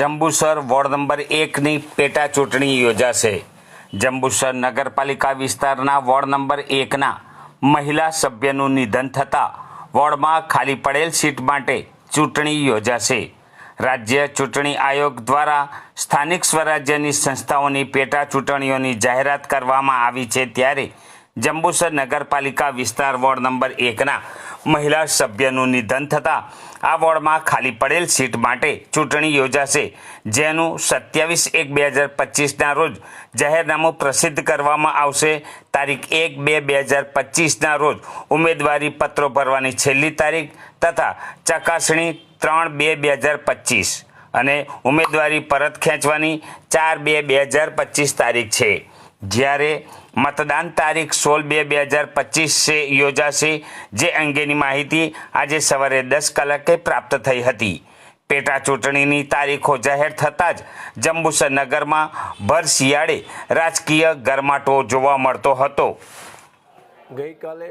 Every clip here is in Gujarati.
જંબુસર વોર્ડ નંબર એકની પેટા ચૂંટણી યોજાશે. જંબુસર નગરપાલિકા વિસ્તારના વોર્ડ નંબર એકના મહિલા સભ્યનું નિધન થતાં વોર્ડમાં ખાલી પડેલ સીટ માટે ચૂંટણી યોજાશે. રાજ્ય ચૂંટણી આયોગ દ્વારા સ્થાનિક સ્વરાજ્યની સંસ્થાઓની પેટા ચૂંટણીઓની જાહેરાત કરવામાં આવી છે ત્યારે જંબુસર નગરપાલિકા વિસ્તાર વોર્ડ નંબર એકના મહિલા સભ્યનું નિધન થતાં આ વોર્ડમાં ખાલી પડેલ સીટ માટે ચૂંટણી યોજાશે, જેનું સત્યાવીસ એક બે હજાર પચીસના રોજ જાહેરનામું પ્રસિદ્ધ કરવામાં આવશે. તારીખ એક બે બે હજાર પચીસના રોજ ઉમેદવારી પત્રો ભરવાની છેલ્લી તારીખ તથા ચકાસણી ત્રણ બે બે હજાર પચીસ અને ઉમેદવારી પરત ખેંચવાની ચાર બે બે હજાર પચીસ તારીખ છે. જ્યારે મતદાન તારીખ સોળ બે બે હજાર પચીસે યોજાશે. જે અંગેની માહિતી આજે સવારે દસ કલાકે પ્રાપ્ત થઈ હતી. પેટા ચૂંટણીની તારીખો જાહેર થતાં જ જંબુસર નગરમાં ભર શિયાળે રાજકીય ગરમાટો જોવા મળતો હતો. ગઈકાલે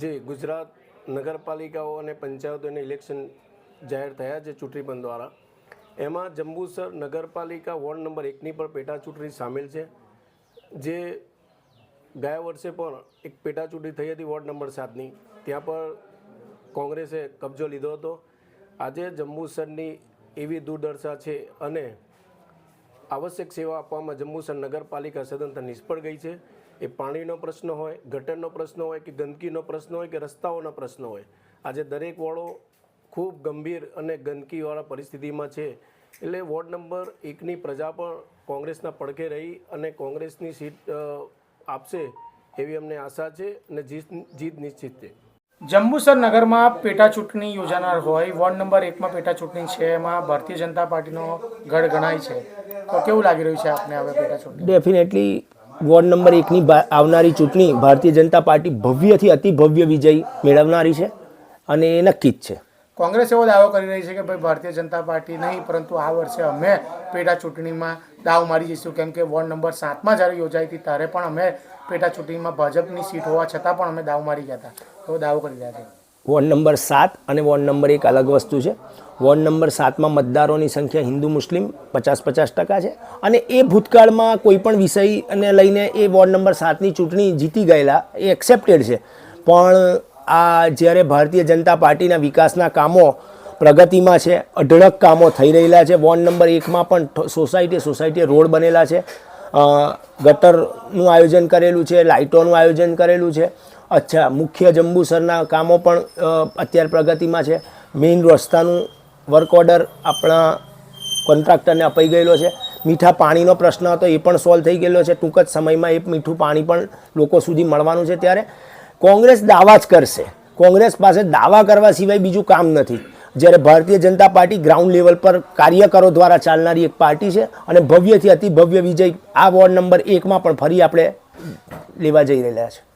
જે ગુજરાત નગરપાલિકાઓ અને પંચાયતોની ઇલેક્શન જાહેર થયા છે ચૂંટણી પંચ દ્વારા, એમાં જંબુસર નગરપાલિકા વોર્ડ નંબર એકની પણ પેટા ચૂંટણી સામેલ છે. જે ગયા વર્ષે પણ એક પેટાચૂંટણી થઈ હતી વોર્ડ નંબર સાતની, ત્યાં પણ કોંગ્રેસે કબજો લીધો હતો. આજે જંબુસરની એવી દુર્દશા છે અને આવશ્યક સેવા આપવામાં જંબુસર નગરપાલિકા સદંતર નિષ્ફળ ગઈ છે. એ પાણીનો પ્રશ્ન હોય, ગટરનો પ્રશ્ન હોય કે ગંદકીનો પ્રશ્ન હોય કે રસ્તાઓનો પ્રશ્ન હોય. આજે દરેક વોર્ડો ખૂબ ગંભીર અને ગંદકીવાળા પરિસ્થિતિમાં છે. એટલે વોર્ડ નંબર એકની પ્રજા પણ કોંગ્રેસના પડખે રહી અને કોંગ્રેસની સીટ આપશે એવી અમને આશા છે અને જીત જીત નિશ્ચિત છે. જંબુસર નગરમાં પેટા ચૂંટણી યોજાનાર હોય વોર્ડ નંબર એકમાં પેટા ચૂંટણી છે એમાં ભારતીય જનતા પાર્ટીનો ગઢ ગણાય છે. તો કેવું લાગી રહ્યું છે આપને હવે પેટા ચૂંટણી ડેફિનેટલી વોર્ડ નંબર એકની ભા- આવનારી ચૂંટણી ભારતીય જનતા પાર્ટી ભવ્યથી અતિ ભવ્ય વિજય મેળવનારી છે અને એ નક્કી જ છે. કોંગ્રેસ એવો દાવો કરી રહી છે કે ભાઈ ભારતીય જનતા પાર્ટી નહીં, પરંતુ આ વર્ષે અમે પેટા ચૂંટણીમાં દાવ મારી જઈશું. કેમ કે વોર્ડ નંબર સાતમાં જ્યારે યોજાઈ હતી ત્યારે પણ અમે પેટા ચૂંટણીમાં ભાજપની સીટ હોવા છતાં પણ અમે દાવ મારી ગયા હતા. એવો દાવો કરી રહ્યા છે. વોર્ડ નંબર સાત અને વોર્ડ નંબર એક અલગ વસ્તુ છે. વોર્ડ નંબર સાતમાં મતદારોની સંખ્યા હિન્દુ મુસ્લિમ પચાસ પચાસ ટકા છે. અને એ ભૂતકાળમાં કોઈ પણ વિષયને લઈને એ વોર્ડ નંબર સાતની ચૂંટણી જીતી ગયેલા, એ એક્સેપ્ટેડ છે. પણ આ જ્યારે ભારતીય જનતા પાર્ટીના વિકાસના કામો પ્રગતિમાં છે, અઢળક કામો થઈ રહેલા છે, વોર્ડ નંબર એકમાં પણ સોસાયટી સોસાયટી રોડ બનેલા છે ગટરનું આયોજન કરેલું છે, લાઇટોનું આયોજન કરેલું છે, અચ્છા, મુખ્ય જંબુસરના કામો પણ અત્યારે પ્રગતિમાં છે, મેઇન રસ્તાનું વર્ક ઓર્ડર આપણા કોન્ટ્રાક્ટરને અપાઈ ગયેલો છે, મીઠા પાણીનો પ્રશ્ન હતો, એ પણ સોલ્વ થઈ ગયેલો છે, ટૂંક જ સમયમાં એ મીઠું પાણી પણ લોકો સુધી મળવાનું છે ત્યારે. કોંગ્રેસ દાવા જ કરશે. કોંગ્રેસ પાસે દાવા કરવા સિવાય બીજું કામ નથી. જ્યારે Bharatiya Janata party ground level પર કાર્યકરો દ્વારા ચાલનારી એક પાર્ટી છે અને ભવ્યથી અતિ ભવ્ય વિજય આ વોર્ડ નંબર એકમાં પણ ફરી આપણે લેવા જઈ રહેલા છે